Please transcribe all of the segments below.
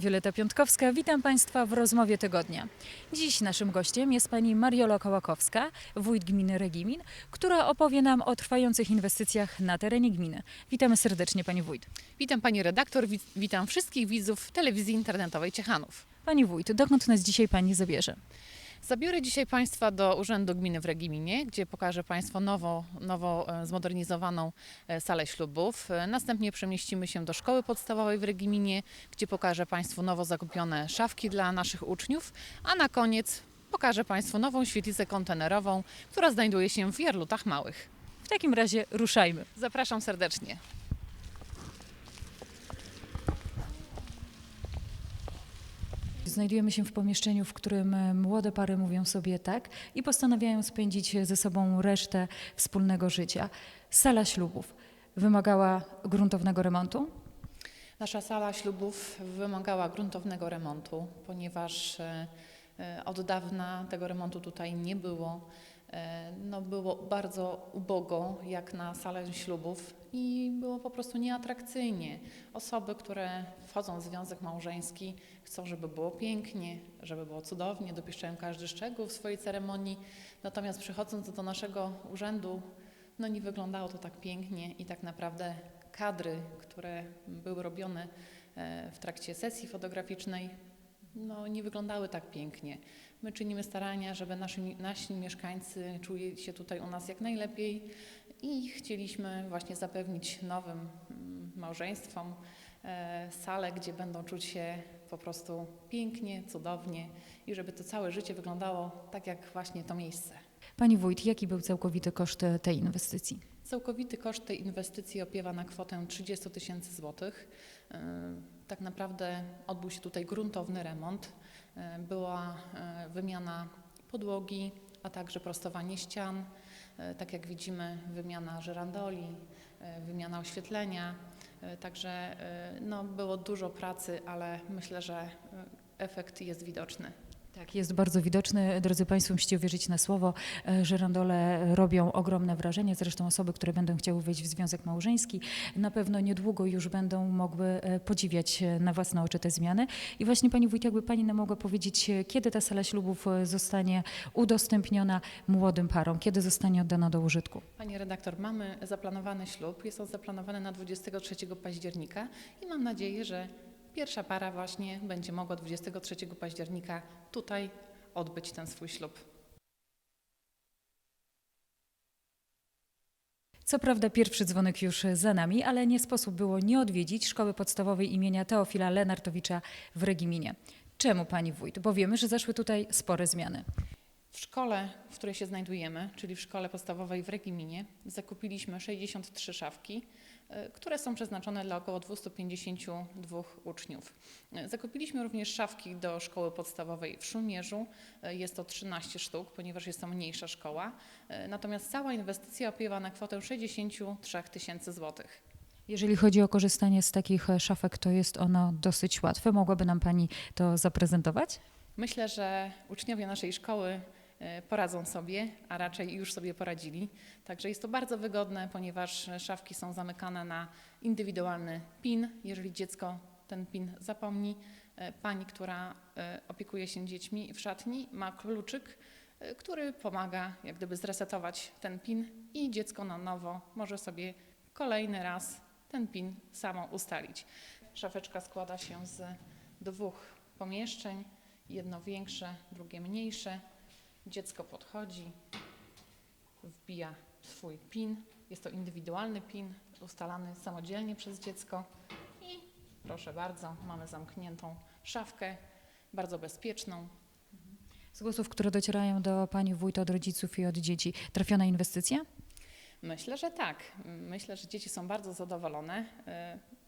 Wioleta Piątkowska, witam Państwa w rozmowie tygodnia. Dziś naszym gościem jest pani Mariola Kołakowska, wójt gminy Regimin, która opowie nam o trwających inwestycjach na terenie gminy. Witamy serdecznie Pani Wójt. Witam Pani redaktor, wit- witam wszystkich widzów telewizji internetowej Ciechanów. Pani Wójt, dokąd nas dzisiaj Pani zabierze? Zabiorę dzisiaj Państwa do Urzędu Gminy w Regiminie, gdzie pokażę Państwu nowo, nowo e, zmodernizowaną e, salę ślubów. E, Następnie przemieścimy się do szkoły podstawowej w Regiminie, gdzie pokażę Państwu nowo zakupione szafki dla naszych uczniów, a na koniec pokażę Państwu nową świetlicę kontenerową, która znajduje się w Jarlutach Małych. W takim razie ruszajmy. Zapraszam serdecznie. Znajdujemy się w pomieszczeniu, w którym e, młode pary mówią sobie tak i postanawiają spędzić ze sobą resztę wspólnego życia. Sala ślubów wymagała gruntownego remontu. Nasza sala ślubów wymagała gruntownego remontu, ponieważ e, e, od dawna tego remontu tutaj nie było. E, No, było bardzo ubogo jak na salę ślubów i było po prostu nieatrakcyjnie. Osoby, które wchodzą w związek małżeński, chcą, żeby było pięknie, żeby było cudownie, dopieszczają każdy szczegół w swojej ceremonii. Natomiast przychodząc do naszego urzędu, no nie wyglądało to tak pięknie i tak naprawdę kadry, które były robione e, w trakcie sesji fotograficznej, no nie wyglądały tak pięknie. My czynimy starania, żeby nasi, nasi mieszkańcy czuli się tutaj u nas jak najlepiej i chcieliśmy właśnie zapewnić nowym mm, małżeństwom e, salę, gdzie będą czuć się po prostu pięknie, cudownie i żeby to całe życie wyglądało tak jak właśnie to miejsce. Pani Wójt, jaki był całkowity koszt tej inwestycji? Całkowity koszt tej inwestycji opiewa na kwotę 30 tysięcy złotych. Yy, Tak naprawdę odbył się tutaj gruntowny remont. Yy, Była yy, wymiana podłogi, a także prostowanie ścian. Tak jak widzimy, wymiana żyrandoli, yy, wymiana oświetlenia. Także no, było dużo pracy, ale myślę, że efekt jest widoczny. Tak, jest bardzo widoczny. Drodzy Państwo, musicie uwierzyć na słowo, e, że randole robią ogromne wrażenie. Zresztą osoby, które będą chciały wejść w związek małżeński, na pewno niedługo już będą mogły e, podziwiać e, na własne oczy te zmiany. I właśnie Pani Wójt, jakby Pani nam mogła powiedzieć, kiedy ta sala ślubów zostanie udostępniona młodym parom, kiedy zostanie oddana do użytku? Pani redaktor, mamy zaplanowany ślub. Jest on zaplanowany na 23 października i mam nadzieję, że pierwsza para właśnie będzie mogła 23 października tutaj odbyć ten swój ślub. Co prawda pierwszy dzwonek już za nami, ale nie sposób było nie odwiedzić szkoły podstawowej imienia Teofila Lenartowicza w Regiminie. Czemu Pani Wójt? Bo wiemy, że zaszły tutaj spore zmiany. W szkole, w której się znajdujemy, czyli w szkole podstawowej w Regiminie, zakupiliśmy 63 szafki, które są przeznaczone dla około 252 uczniów. Y, Zakupiliśmy również szafki do szkoły podstawowej w Szumierzu. Y, Jest to 13 sztuk, ponieważ jest to mniejsza szkoła. Natomiast cała inwestycja opiewa na kwotę 63 tysięcy złotych. Jeżeli chodzi o korzystanie z takich e, szafek, to jest ono dosyć łatwe. Mogłaby nam Pani to zaprezentować? Myślę, że uczniowie naszej szkoły e, poradzą sobie, a raczej już sobie poradzili. Także jest to bardzo wygodne, ponieważ szafki są zamykane na indywidualny PIN. Jeżeli dziecko ten PIN zapomni, e, pani, która e, opiekuje się dziećmi w szatni, ma kluczyk, e, który pomaga jak gdyby zresetować ten PIN i dziecko na nowo może sobie kolejny raz ten PIN samo ustalić. Szafeczka składa się z dwóch pomieszczeń jedno większe, drugie mniejsze. Dziecko podchodzi, wbija swój PIN. Jest to indywidualny PIN, ustalany samodzielnie przez dziecko. I proszę bardzo, mamy zamkniętą szafkę, bardzo bezpieczną. Z głosów, które docierają do Pani Wójt od rodziców i od dzieci, trafiona inwestycja? Myślę, że tak. Myślę, że dzieci są bardzo zadowolone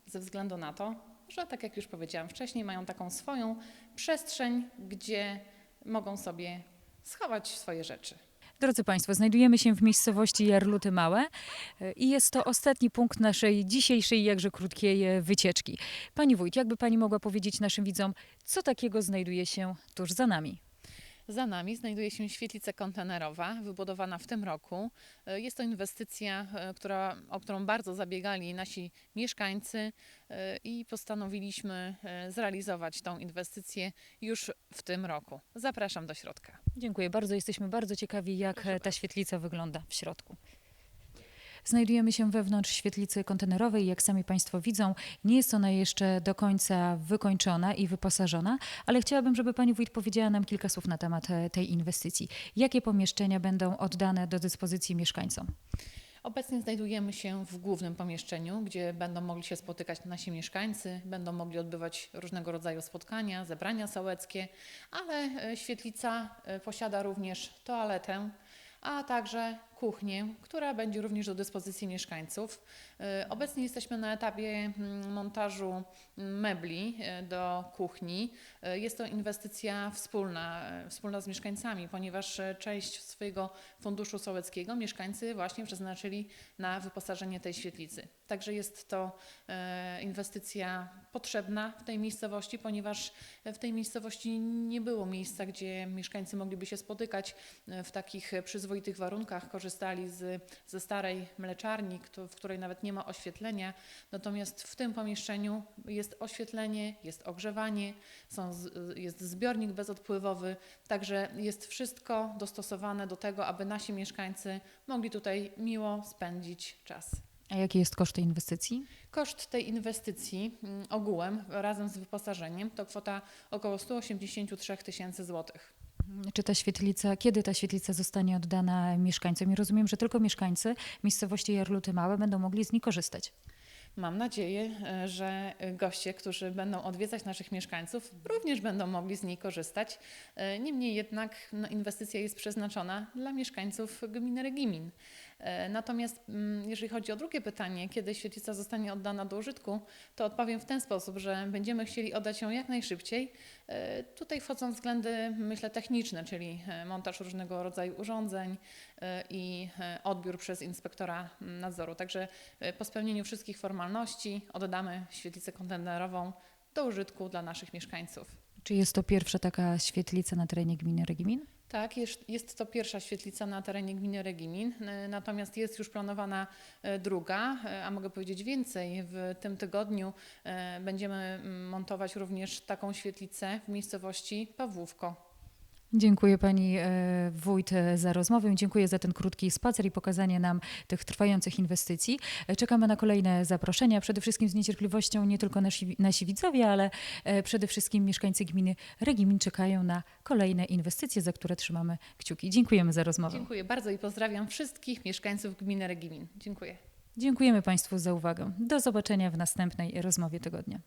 y, ze względu na to, że tak jak już powiedziałam wcześniej, mają taką swoją przestrzeń, gdzie mogą sobie schować swoje rzeczy. Drodzy Państwo, znajdujemy się w miejscowości Jarluty Małe e, i jest to ostatni punkt naszej dzisiejszej, jakże krótkiej e, wycieczki. Pani Wójt, jakby Pani mogła powiedzieć naszym widzom, co takiego znajduje się tuż za nami? Za nami znajduje się świetlica kontenerowa, wybudowana w tym roku. E, Jest to inwestycja, e, która, o którą bardzo zabiegali nasi mieszkańcy e, i postanowiliśmy zrealizować tą inwestycję już w tym roku. Zapraszam do środka. Dziękuję bardzo. Jesteśmy bardzo ciekawi, jak ta świetlica wygląda w środku. Znajdujemy się wewnątrz świetlicy kontenerowej. Jak sami Państwo widzą, nie jest ona jeszcze do końca wykończona i wyposażona, ale chciałabym, żeby Pani Wójt powiedziała nam kilka słów na temat e, tej inwestycji. Jakie pomieszczenia będą oddane do dyspozycji mieszkańcom? Obecnie znajdujemy się w głównym pomieszczeniu, gdzie będą mogli się spotykać nasi mieszkańcy, będą mogli odbywać różnego rodzaju spotkania, zebrania sołeckie, ale e, świetlica e, posiada również toaletę, a także kuchnię, która będzie również do dyspozycji mieszkańców. E, Obecnie jesteśmy na etapie mm, montażu mebli e, do kuchni. E, Jest to inwestycja wspólna, wspólna z mieszkańcami, ponieważ część swojego funduszu sołeckiego mieszkańcy właśnie przeznaczyli na wyposażenie tej świetlicy. Także jest to inwestycja potrzebna w tej miejscowości, ponieważ w tej miejscowości nie było miejsca, gdzie mieszkańcy mogliby się spotykać w takich przyzwoitych warunkach. Korzystali z, ze starej mleczarni, w której nawet nie ma oświetlenia. Natomiast w tym pomieszczeniu jest oświetlenie, jest ogrzewanie, są jest zbiornik bezodpływowy, także jest wszystko dostosowane do tego, aby nasi mieszkańcy mogli tutaj miło spędzić czas. A jaki jest koszt tej inwestycji? Koszt tej inwestycji mm, ogółem razem z wyposażeniem to kwota około 183 tysięcy złotych. Czy ta świetlica, kiedy ta świetlica zostanie oddana mieszkańcom? I rozumiem, że tylko mieszkańcy miejscowości Jarluty Małe będą mogli z niej korzystać. Mam nadzieję, e, że goście, którzy będą odwiedzać naszych mieszkańców, również będą mogli z niej korzystać. E, Niemniej jednak no, inwestycja jest przeznaczona dla mieszkańców gminy Regimin. E, Natomiast mm, jeżeli chodzi o drugie pytanie, kiedy świetlica zostanie oddana do użytku, to odpowiem w ten sposób, że będziemy chcieli oddać ją jak najszybciej. E, Tutaj wchodzą względy, myślę, techniczne, czyli e, montaż różnego rodzaju urządzeń i odbiór przez inspektora mm, nadzoru. Także po spełnieniu wszystkich formalności oddamy świetlicę kontenerową do użytku dla naszych mieszkańców. Czy jest to pierwsza taka świetlica na terenie gminy Regimin? Tak, jest, jest to pierwsza świetlica na terenie gminy Regimin, e, natomiast jest już planowana e, druga, e, a mogę powiedzieć więcej. W tym tygodniu będziemy mm, montować również taką świetlicę w miejscowości Pawłówko. Dziękuję Pani e, Wójt e, za rozmowę. Dziękuję za ten krótki spacer i pokazanie nam tych trwających inwestycji. E, Czekamy na kolejne zaproszenia. Przede wszystkim z niecierpliwością nie tylko nasi, nasi widzowie, ale przede wszystkim mieszkańcy gminy Regimin czekają na kolejne inwestycje, za które trzymamy kciuki. Dziękujemy za rozmowę. Dziękuję bardzo i pozdrawiam wszystkich mieszkańców gminy Regimin. Dziękuję. Dziękujemy Państwu za uwagę. Do zobaczenia w następnej rozmowie tygodnia.